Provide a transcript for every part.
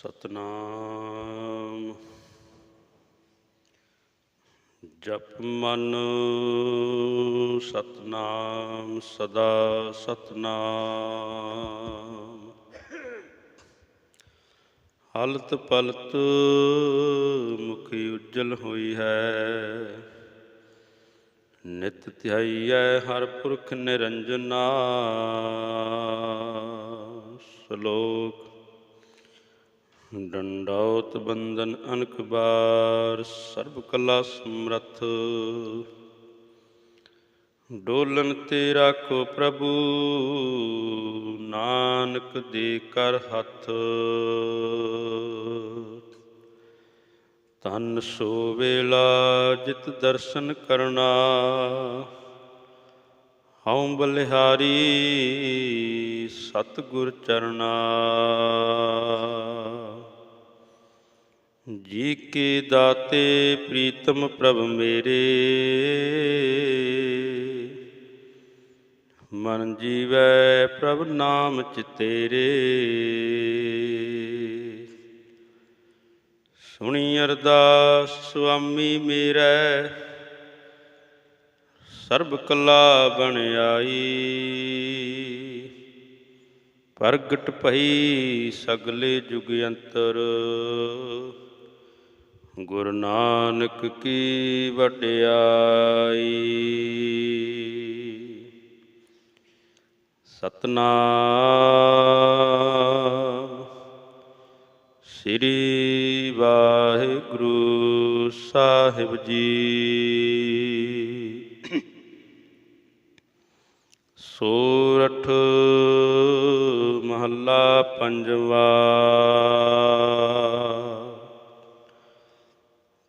ਸਤਨਾਮ। ਜਪ ਮਨ ਸਤਨਾਮ, ਸਦਾ ਸਤਨਾਮ। ਹਲਤ ਪਲਤ ਮੁਖੀ ਉਜਲ ਹੋਈ ਹੈ। ਨਿਤ ਧਿਆਈਐ ਹਰ ਪੁਰਖ ਨਿਰੰਜਨਾ। ਸ਼ਲੋਕ ਡੰਡੌਤ ਬੰਦਨ ਅਨਕ ਬਾਰ ਸਰਬ ਕਲਾ ਸਮਰਥ। ਡੋਲਨ ਤੇ ਰਾਖੋ ਪ੍ਰਭੂ, ਨਾਨਕ ਦੇ ਕਰ ਹੱਥ। ਤਨ ਸੋ ਵੇਲਾ ਜਿਤ ਦਰਸ਼ਨ ਕਰਨਾ, ਹਉ ਬਲਿਹਾਰੀ ਸਤਿਗੁਰ ਚਰਨਾ ਜੀ ਕੇ ਦਾਤੇ, ਪ੍ਰੀਤਮ ਪ੍ਰਭ ਮੇਰੇ। ਮਨ ਜੀਵੈ ਪ੍ਰਭ ਨਾਮ ਚਿਤੇਰੇ ਸੁਣੀ ਅਰਦਾਸ, ਸੁਆਮੀ ਮੇਰੈ। ਸਰਬ ਕਲਾ ਬਣ ਆਈ। ਪ੍ਰਗਟ ਭਈ ਸਗਲੇ ਜੁਗ ਅੰਤਰ। ਗੁਰੂ ਨਾਨਕ ਕੀ ਵਡਿਆਈ। ਸਤਨਾਮ। ਸ੍ਰੀ ਵਾਹਿਗੁਰੂ ਸਾਹਿਬ ਜੀ। ਸੋਰਠ ਪੰਜਵਾ।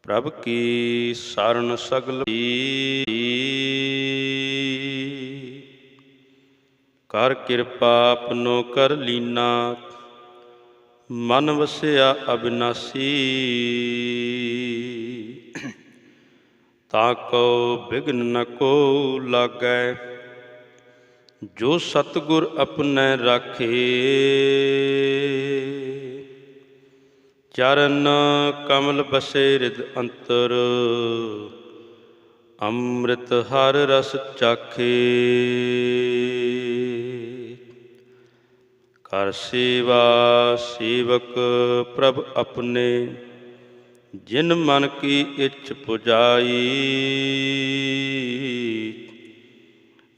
ਪ੍ਰਭ ਕੀ ਸਰਨ ਸਗਲ ਕਰ ਕਿਰਪਾ ਆਪਨੋ ਕਰ ਲੀਨਾ। ਮਨ ਵਸਿਆ ਅਬਿਨਾਸੀ। ਤਾ ਕੋ ਬਿਗਨ ਨ ਕੋ ਲਾਗੈ। ਜੋ ਸਤਗੁਰ ਆਪਣੈ ਰਾਖੇ। ਚਰਨ ਕਮਲ ਬਸੇ ਰਿਦ ਅੰਤਰ, ਅੰਮ੍ਰਿਤ ਹਰ ਰਸ ਚਾਖੇ। ਕਰ ਸੇਵਾ ਸੇਵਕ ਪ੍ਰਭ ਆਪਣੇ, ਜਿਨ ਮਨ ਕੀ ਇੱਛ ਪੁਜਾਈ।